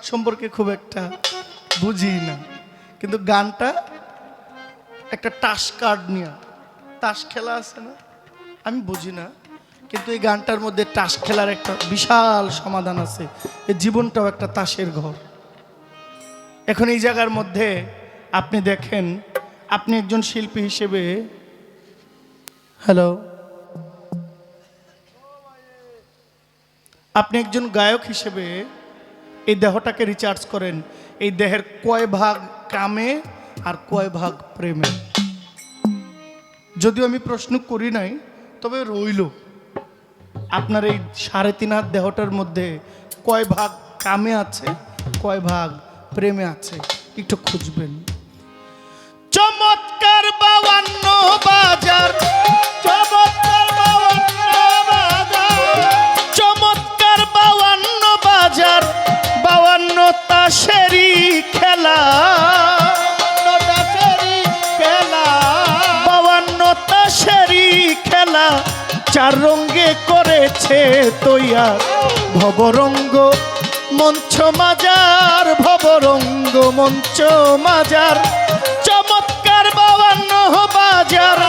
কাট সম্পর্কে খুব একটা বুঝি না। কিন্তু গানটা একটা টাস কার্ড নিয়ে তাস খেলা আছে না? আমি বুঝি না। কিন্তু এই গানটার মধ্যে তাস খেলার একটা বিশাল সমাধান আছে। এই জীবনটাও একটা তাসের ঘর। এখন এই জায়গার মধ্যে আপনি দেখেন, আপনি একজন শিল্পী হিসেবে, হ্যালো? আপনি একজন গায়ক হিসেবে এই দেহটাকে রিচার্জ করেন। এই দেহের কয় ভাগ কামে আর কয় ভাগ প্রেমে। যদিও আমি প্রশ্ন করি নাই, তবে রইল। আপনার এই সাড়ে তিন হাত দেহটার মধ্যে কয় ভাগ কামে আছে, কয় ভাগ প্রেমে আছে, একটু খুঁজবেন। চমৎকার বাবান্ন বাজার। তাসেরি খেলা। খেলা। চার রঙ্গে করেছে তৈয়ার ভবরঙ্গ মঞ্চ মাজার ভবরঙ্গ মঞ্চ মাজার। চমৎকার বাবান্ন বাজার।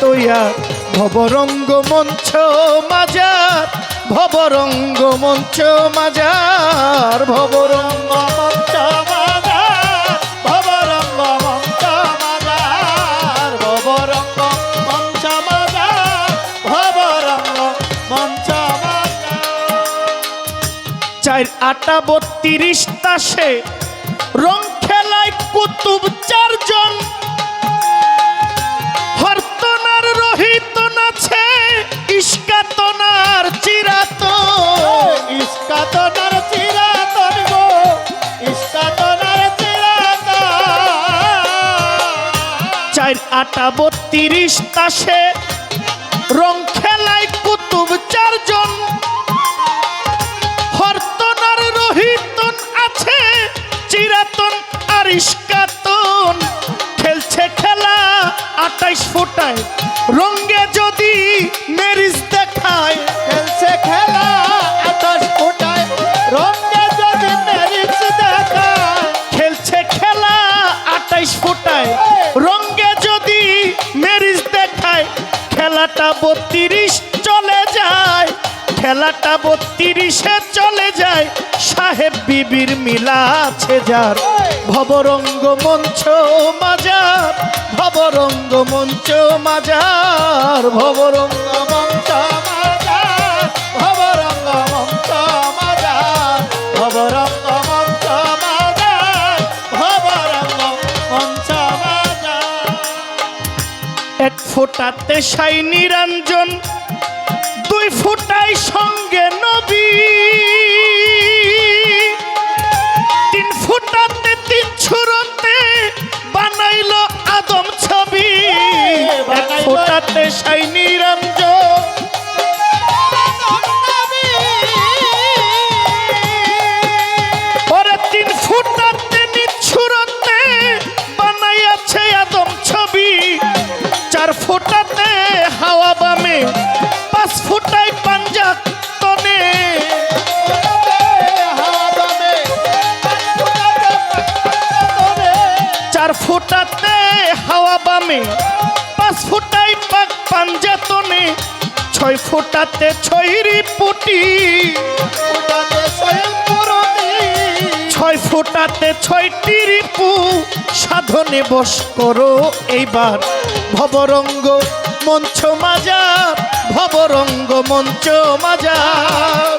তৈয়ার ভবরঙ্গ মঞ্চ মাজার ভবরঙ্গ মঞ্চ মাজার ভবরঙ্গ মঞ্চ আটা বত্রিশ তাসে আটা বত্রিশ তাসে। রং খেলায় কুতুব চারজন। হরতনার রোহিতন আছে চিরাতন আর খেলাটা বত্রিশ চলে যায় খেলাটা বত্রিশে চলে যায়, সাহেব বিবির মিলা আছে যার। ভবরঙ্গ মঞ্চ মাজার, ভবরঙ্গ মঞ্চ মাজার, ভবরঙ্গ মঞ্চ মাজার, ভবরঙ্গ মঞ্চ ফোঁটাতে সাই নিরঞ্জন দুই ফুটাই সঙ্গে ফুটাতে ছয়রি পুটি। ছয় ফুটাতে ছয়টি রিপু। সাধনে বস করো এইবার ভবরঙ্গ মঞ্চ মাজা ভবরঙ্গ মঞ্চ মাজার।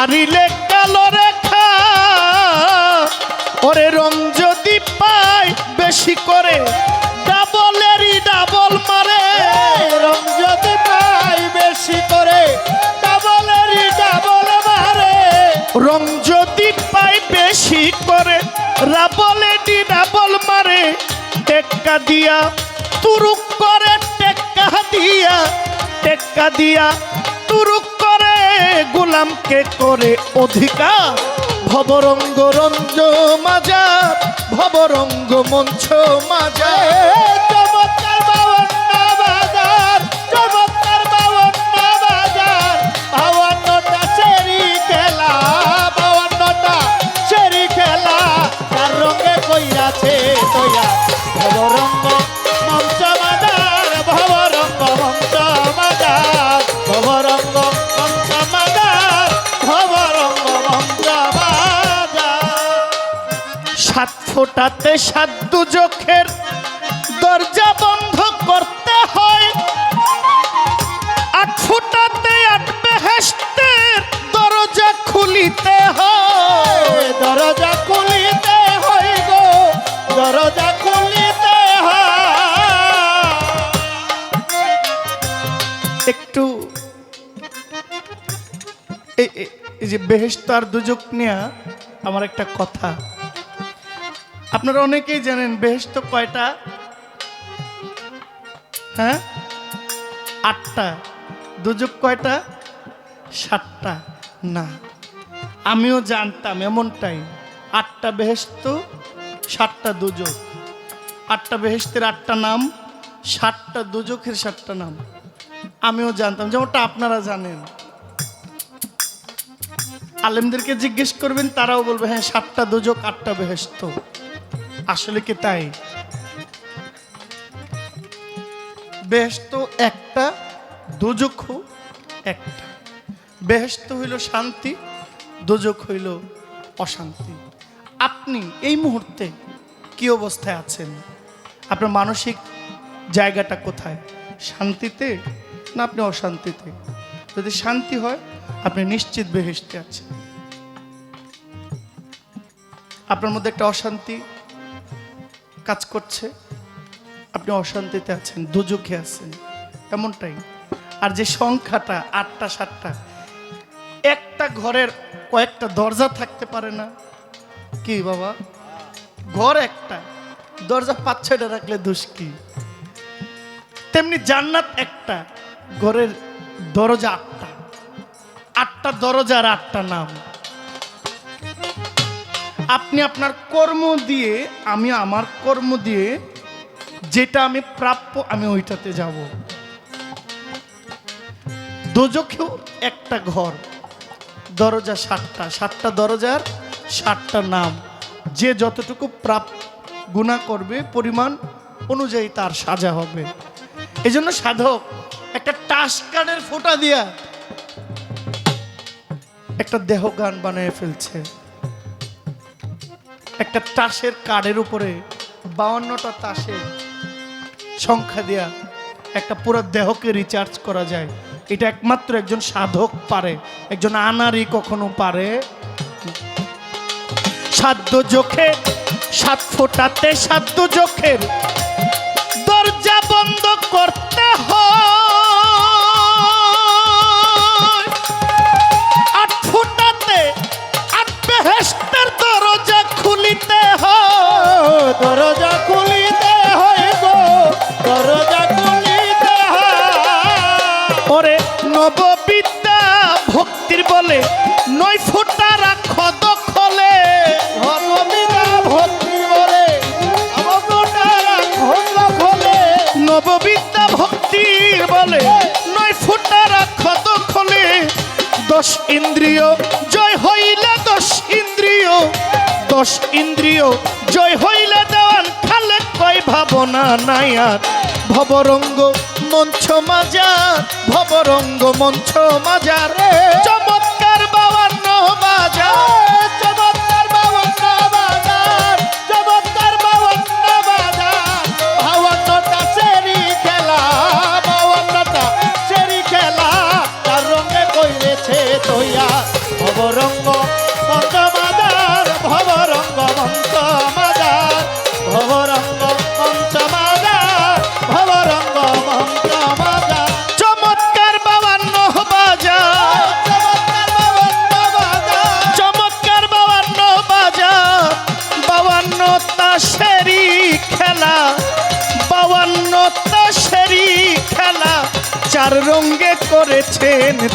হারিলে কালো রেখা। ওরে রং যদি পায় বেশি করে ডাবলেরই ডাবল মারে। রং যদি পায় বেশি করে ডাবলেরই ডাবল মারে। রং যদি পায় বেশি করে রাবলেটি ডাবল মারে। টেক্কা দিয়া তুরুক করে, টেক্কা দিয়া টেক্কা দিয়া তুরুক করে। রঙে কইরাছে তৈয়া ভবরঙ্গ রঞ্জ মাজা ভবরঙ্গ মঞ্চ ফোটাতে সাত দুজখের দরজা বন্ধ করতে হয়। আট ফুটাতে আট বেহেস্তের দরজা খুলিতে হয়। দরজা খুলিতে হয় গো, দরজা খুলিতে একটু এই- যে বেহেস্ত আর দুজক নিয়ে আমার একটা কথা আপনারা অনেকেই জানেন বেহেস্ত কয়টা? হ্যাঁ? আটটা। দুযোগ কয়টা? সাতটা। না, আমিও জানতাম এমনটাই। আটটা বেহেস্ত সাতটা দুযোগ। আটটা বেহেস্তের আটটা নাম, সাতটা দুযোগের সাতটা নাম। আমিও জানতাম, যেমনটা আপনারা জানেন। আলেমদেরকে জিজ্ঞেস করবেন, তারাও বলবে হ্যাঁ সাতটা দুযোগ, আটটা বেহেস্ত আসলে কি তাই? বেহেস্ত একটা, দুজক একটা। বেহেস্ত হইল শান্তি, দুজক হইল অশান্তি। আপনি এই মুহূর্তে কি অবস্থায় আছেন? আপনার মানসিক জায়গাটা কোথায়? শান্তিতে না আপনি অশান্তিতে? যদি শান্তি হয়, আপনি নিশ্চিত বেহেস্তে আছেন। আপনার মধ্যে একটা অশান্তি কাজ করছে, আপনি অশান্তিতে আছেন দুজুখে আছেন, এমনটাই। আর যে সংখ্যাটা, আটটা, সাতটা, একটা ঘরের কয়েকটা দরজা থাকতে পারে না। কি বাবা? ঘর একটা, দরজা পাঁচ, ছয়টা রাখলে দোষ কি? তেমনি জান্নাত একটা, ঘরের দরজা আটটা। আটটা দরজার আটটা নাম। আপনি আপনার কর্ম দিয়ে, আমি আমার কর্ম দিয়ে, যেটা আমি প্রাপ্য, আমি ওইটাতে যাব। দোজখেও একটা ঘর, দরজা সাতটা সাতটা দরজার সাতটা নাম। যে যতটুকু প্রাপ, গুণা করবে, পরিমাণ অনুযায়ী তার সাজা হবে। এই জন্য সাধক, একটা টাস কার্ডের ফোঁটা দিয়া একটা দেহ গান বানিয়ে ফেলছে। একটা তাসের কার্ডের উপরে বাউন্নটা তাসের সংখ্যা দেয়া একটা পুরো দেহকে রিচার্জ করা যায়। এটা একমাত্র একজন সাধক পারে, একজন আনারি কখনো পারে। সাধ্য চোখে সাত ফোটাতে সাধ্য চোখের দরজা বন্ধ করতে হয়। বলে, নয় ফুটা রাখো দখলে নববিদ্যা ভক্তির বলে, নয় ফুটা রাখো দখলে দশ ইন্দ্রিয় জয় হইলে দশ ইন্দ্রিয় দশ ইন্দ্রিয় জয় হইলে দেওয়ান খালে কয় ভাবনা নাই আর। ভবরঙ্গ মঞ্চ মাজার, ভবরঙ্গ মঞ্চ মাজার চমৎকার বাজার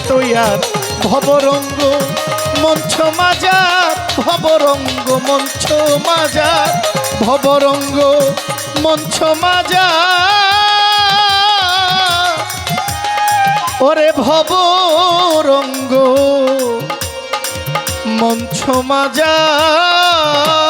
তৈয়ার ভবরঙ্গ মঞ্চ মাজার ভবরঙ্গ মঞ্চ মাজার ভবরঙ্গ মঞ্চ মাজার। ওরে ভবরঙ্গ মঞ্চ মাজার।